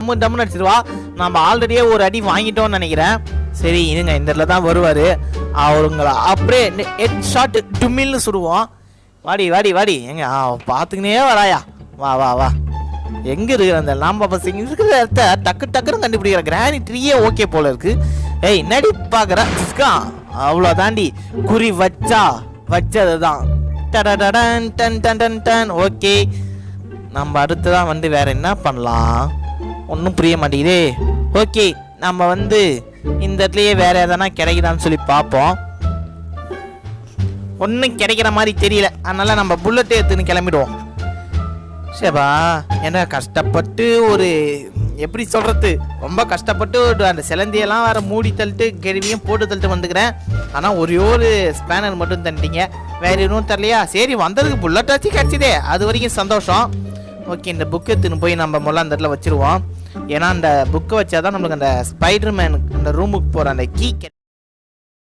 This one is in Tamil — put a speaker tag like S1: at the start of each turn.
S1: டம்மு டம்முன்னு அடிச்சிருவா நம்ம ஆல்ரெடியே ஒரு அடி வாங்கிட்டோம்னு நினைக்கிறேன். சரி இருங்க இந்த இடத்துல தான் வருவார். அவருங்களா அப்படியே ஹெட் ஷாட் டுமில்னு சுடுவோம் வாடி வாடி வாடி. எங்க ஆ பார்த்துக்கினே வராயா வா வா வா. எங்கே இருக்கிற அந்த லாம்பா பசங்க இருக்கிற இடத்த டக்கு டக்குன்னு கண்டுபிடிக்கிற கிரானி ட்ரீயே ஓகே போல இருக்கு. ஏய் என்னடி பாக்குற சிஸ்கா. அவ்வளோ தாண்டி குறி வச்சா வச்சது தான் டன் டன் டன் டன். ஓகே நம்ம அடுத்ததான் வந்து வேற என்ன பண்ணலாம்? ஒன்றும் புரிய மாட்டேங்குதே. ஓகே நம்ம வந்து இந்த இடத்துலையே வேற எதனா கிடைக்குதான்னு சொல்லி பார்ப்போம். ஒன்றும் கிடைக்கிற மாதிரி தெரியல. அதனால நம்ம புல்லட் எடுத்துன்னு கிளம்பிடுவோம். சேபா ஏன்னா கஷ்டப்பட்டு ஒரு எப்படி சொல்கிறது ரொம்ப கஷ்டப்பட்டு ஒரு அந்த சிலந்தியெல்லாம் வேறு மூடி தள்ளிட்டு கருவியும் போட்டு தள்ளிட்டு வந்துக்கிறேன். ஆனால் ஒரே ஒரு ஸ்பேனர் மட்டும் தந்துட்டீங்க. வேறு எதுவும் தரலையா? சரி வந்ததுக்கு புல்லட் வச்சு கிடச்சிதே. அது வரைக்கும் சந்தோஷம். ஓகே இந்த புக்கு எடுத்துன்னு போய் நம்ம முதல்ல அந்த இடத்துல வச்சிருவோம். ஏன்னா அந்த புக்கை வச்சாதான் நம்மளுக்கு அந்த ஸ்பைடர்மேன் அந்த ரூமுக்கு போகிற அந்த கீ